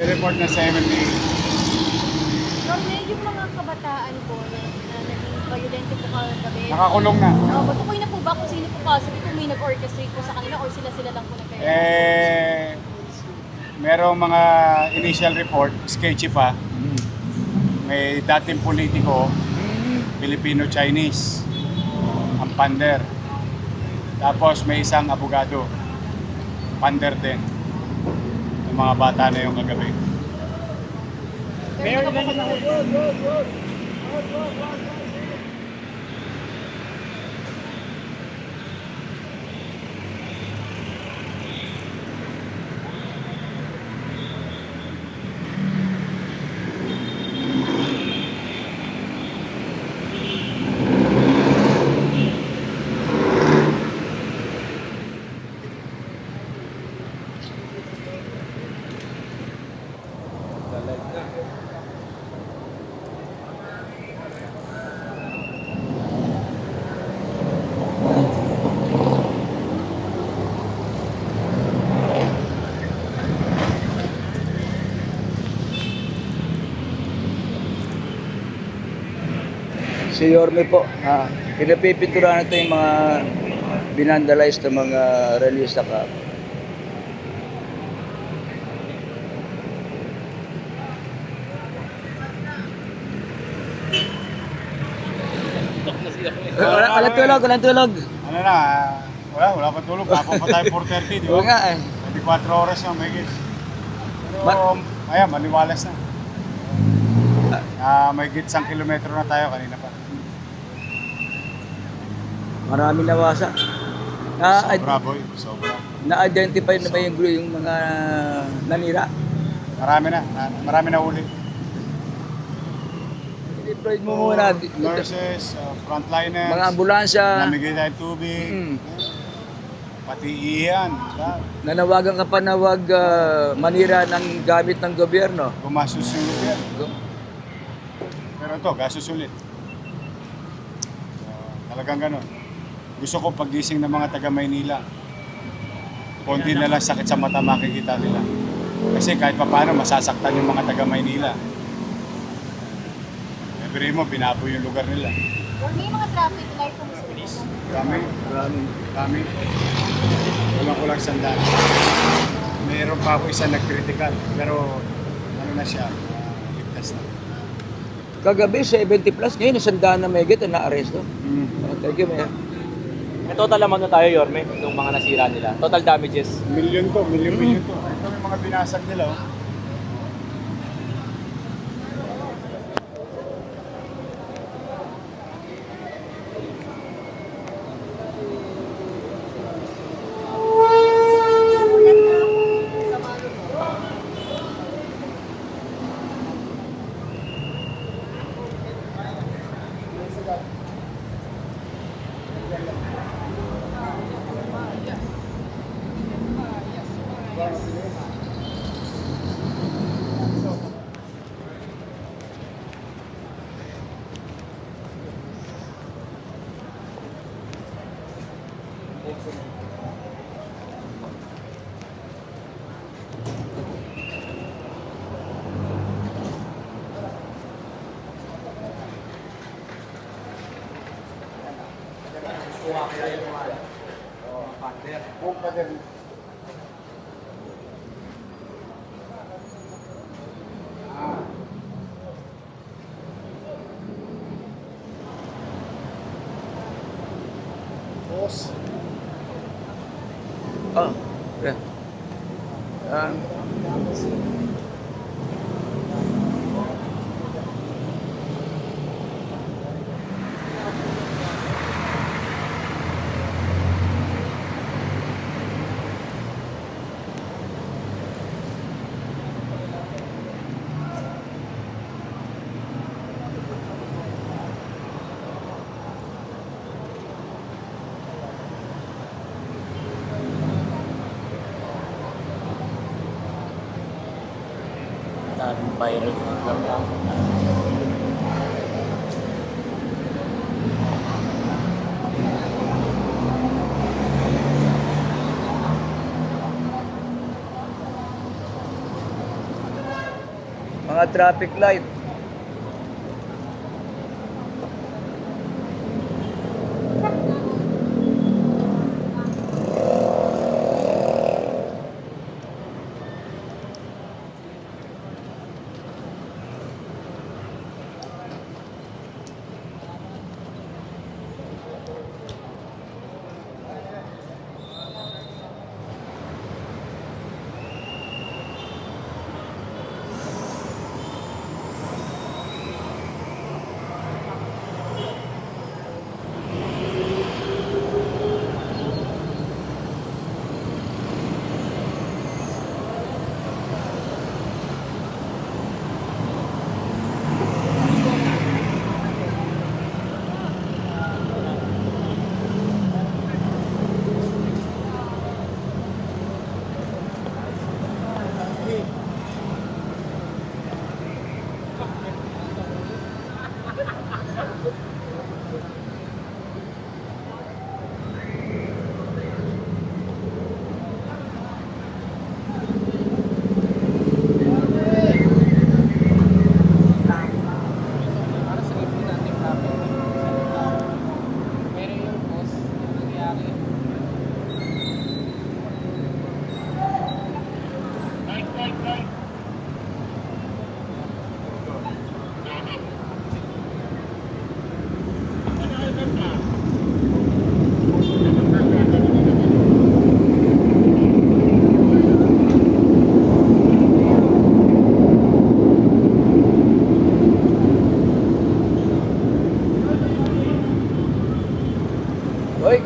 Report na sa MMDA. Kami, yung mga kabataan po na, na naging violente po kagabi. Nakakulong na. Uh, Matukoy na po ba kung sino po possibly kung may nag-orchestrate po sa kanila or sila-sila lang po nagkaya? Eh, merong mga initial report, sketchy pa. May dating politiko, Filipino-Chinese, ang pander. Tapos may isang abogado, pander din. Yung mga bata na yung kagabi. Pero hindi pa Si Yorme po, ah, pinapipinturahan ito yung mga binandalize ng mga realista ka. Wala, walang tulog, walang tulog. Ano na, ah, wala, wala pa tulog. Kapag pa tayo 4.30, di Oo ba? nga eh. 24 oras na may Pero, Ma- ayan, maliwalas na. Ah, may isang kilometro na tayo kanina pa. Marami nawasa. Na, Sobra, boy. Sobra. na-identify na ba yung, yung mga nanira? Marami na. Marami na uli. Deployed mo muna. Nurses, uh, frontliners, Mga ambulansya. namigay tayo tubig, Mm. pati iyan. Diba? Nanawagan ka pa na wag ah, manira ng gamit ng gobyerno. Gumastos yung gobyerno. Pero ito, gastos ulit. Uh, talagang ganun. Gusto ko pagising ng mga taga Maynila, konti na lang sakit sa mata makikita nila. Kasi kahit pa paano masasaktan yung mga taga Maynila. Every mo, binabo yung lugar nila. Or may mga traffic light po sa police. Dami, Maraming dami. Walang kulang sandaan. Meron pa ako isa nag-critical, pero ano na siya, ah, ligtas na. Kagabi, 70 plus. Ngayon, isang daan na may get na aresto. Mm. Thank you, Mayor. May total naman na tayo, Yorme, nung mga nasira nila. Total damages. Milyon to, milyon-milyon to. Ito yung mga binasag nila. Oh. Boss. Oh, yeah. Ah, Daming viral. mga traffic light.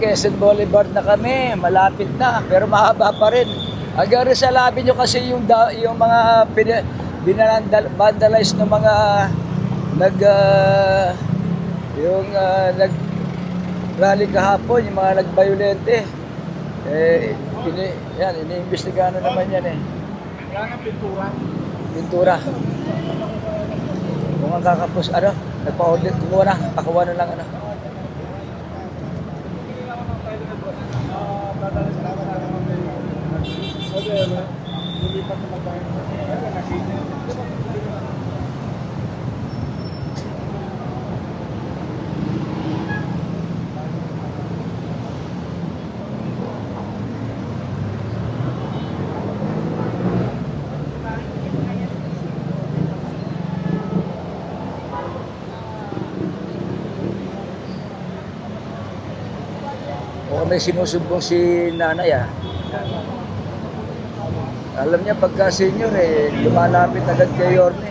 Quezon Boulevard na kami. Malapit na, pero mahaba pa rin. Hanggang Rizal Avenue kasi yung, da, yung mga pin- binandal, vandalize ng mga nag ah, yung ah, nag rally kahapon, yung mga nagbayolente. Eh, ini, yan, iniimbestigahan na naman yan eh. pintura. Pintura. Kung ang kakapos, ano, nagpa-audit, kumuha na, pakuha na lang, ano. May sinusumbong si nanay ah. Alam niya pagka senior eh, lumalapit agad kay Yorme.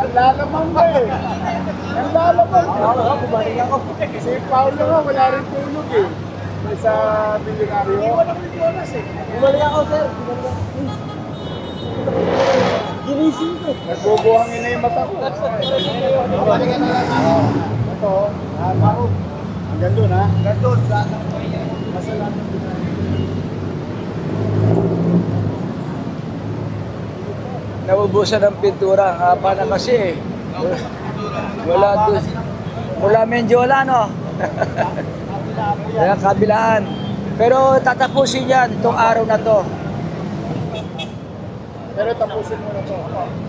Nalalamang ba eh. Nalalamang. Oo, bumalik ako. Si Paolo nga, wala rin tulog eh. May sa milyonaryo. Hindi wala rin oras eh. Bumalik ako, sir. Ginising ko. Nagbubuhangin na yung mata ko. Bumalik ka na lang ako. Ito, ah, ako. Hanggang doon ha. Hanggang doon. Masalamat. Naubusan ng pintura. Haba na kasi eh. Wala doon. Mula Mendiola, no? Kaya kabilaan. Pero tatapusin yan itong araw na to. Pero tapusin mo na to.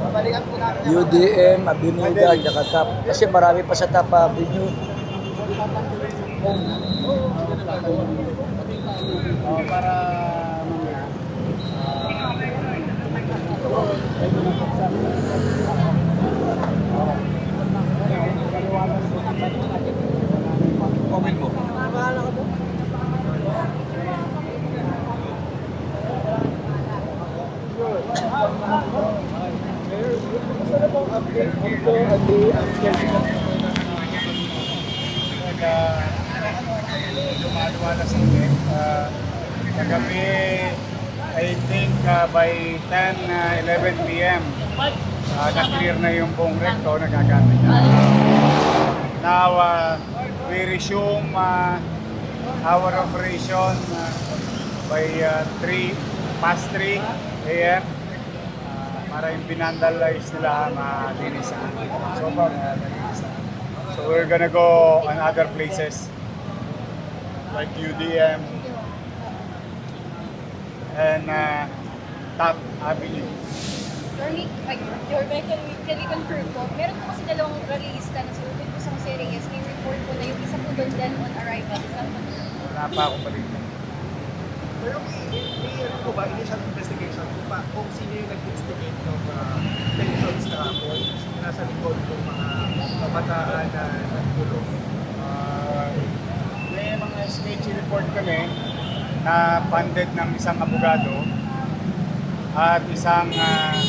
Babalikan po namin. UDM, Avenida, Yakatap. Kasi marami pa sa Tap Avenue. Oh, para mamaya. Lumalawa sa ulit. Uh, kagabi, I think uh, by 10, uh, 11 p.m. Uh, na-clear na yung buong recto, nagagamit na. Now, uh, we resume uh, our operation uh, by uh, 3, past 3 a.m. Uh, para yung pinandalize nila malinis na. So far, uh, malinis na. So we're gonna go on other places like UDM and uh, Top Avenue. Yorme, ay, Yorme, can we, can we confirm po? Meron po kasi dalawang rallyista na sinubid po sa Jose Reyes. May report po na yung isa po doon din on arrival. Isa po Wala pa akong balita. Pero may, may ano po ba, initial investigation kung, pa, kung sino yung nag-instigate ng uh, tensions kahapon, sino nasa likod ng mga kabataan na nagpulong. Uh, may mga sketchy report kami na funded ng isang abogado at isang uh,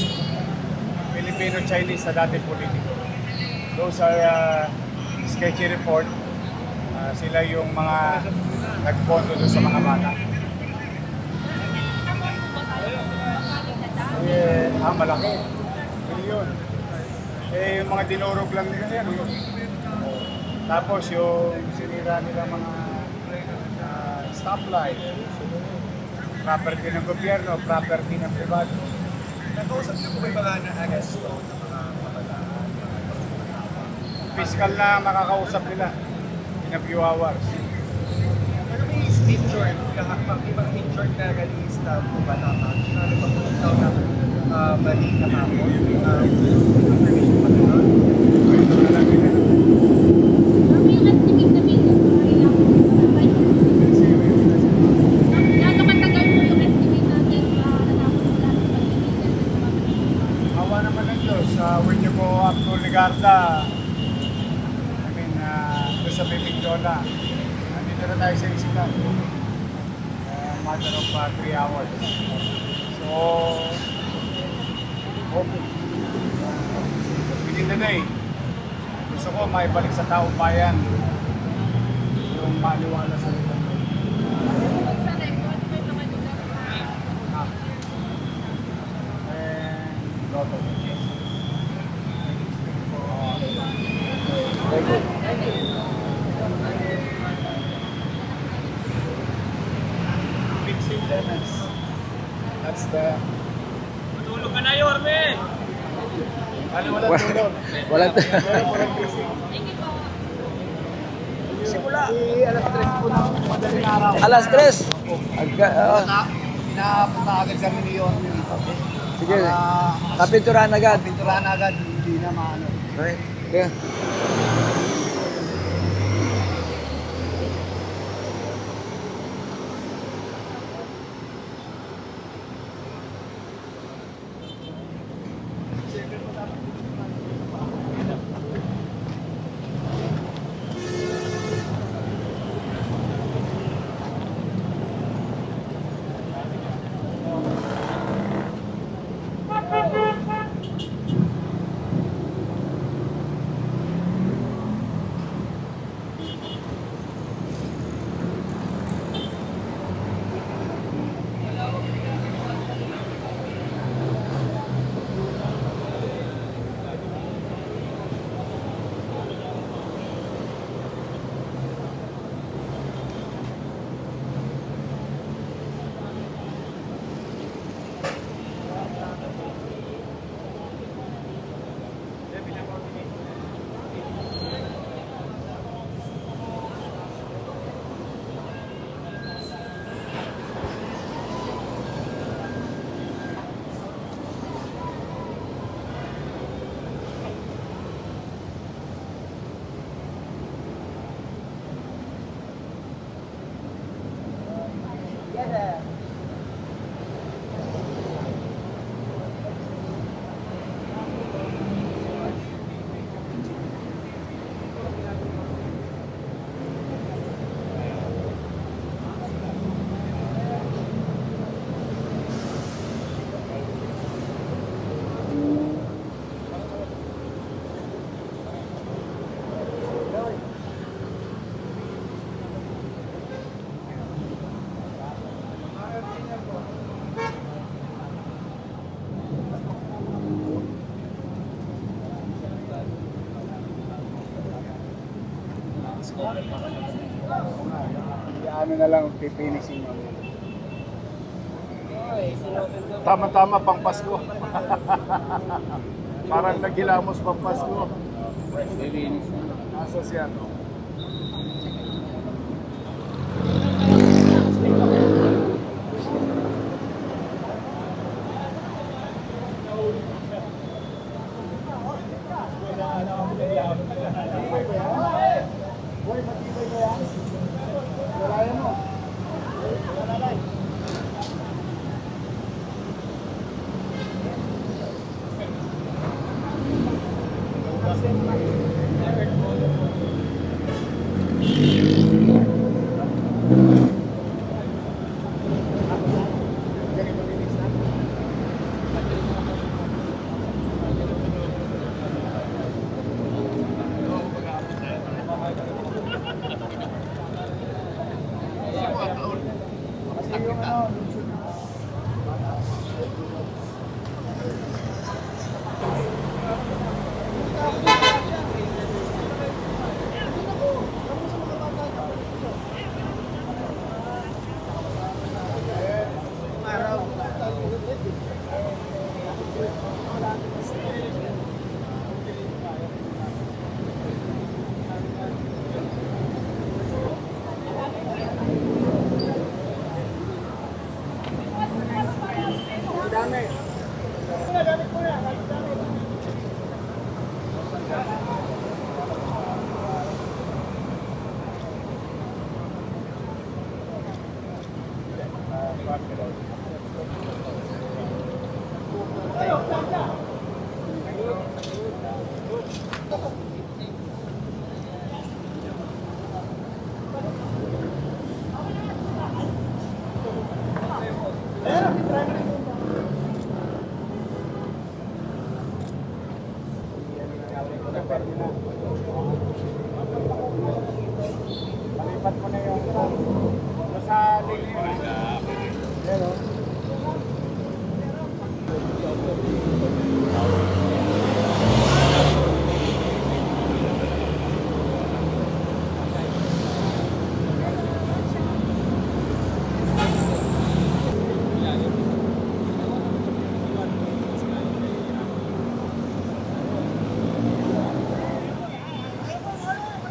Filipino-Chinese na dati politiko. Those are uh, sketchy report. Uh, sila yung mga nagpondo doon sa mga bata. Eh, ah, malaki. Milyon. Eh, yung mga dinurog lang nila yan. Yun. Tapos yung sinira nila mga uh, stoplight, property ng gobyerno, property ng privado. Nakausap niyo po may mga na-arresto ng mga kabataan. Fiscal na makakausap nila in a few hours. Pero may injured, kahapon, ibang injured na realista po ba? Ano po ang tao na uh, mali kahapon? Uh, information pa doon? Ito na lang nila. Yorme, yung estimate na bill ng kailangan po Gaano katagal po yung estimate natin uh, natapos wala ng pagbibigan? Hawa naman ng Diyos. Uh, when you go up to Ligarda, I mean, uh, doon sa Bibigdola, nandito na tayo sa Isilan. Uh, matter of 3 hours. So, okay. Within the day, gusto ko maibalik sa taong bayan yung maliwala sa nila. Sa record, may mga lugar na Ah. And, Lotto. Fixing lemons. That's the... Matulog ka na, Yorme! Ano wala tulog? Wala Meron po ng fixing. Simula. Eh, alas 3 po ng madaling araw. Alas 3. Agka, ah, Na, pinapunta agad kami ni Yorme dito. sige, Para kapinturahan agad. pinturahan agad, hindi na maano. Okay. Kaya, Ano na lang, pipinisin mo. Tama-tama pang Pasko. Parang nagilamos pang Pasko. Asa siya,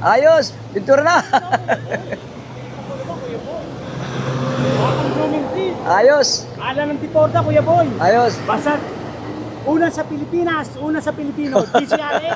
Ayos! Pintura na! Ayos! Ala ng Tiporta, Kuya Boy. Ayos! Basta, una sa Pilipinas, una sa Pilipino. DCRA.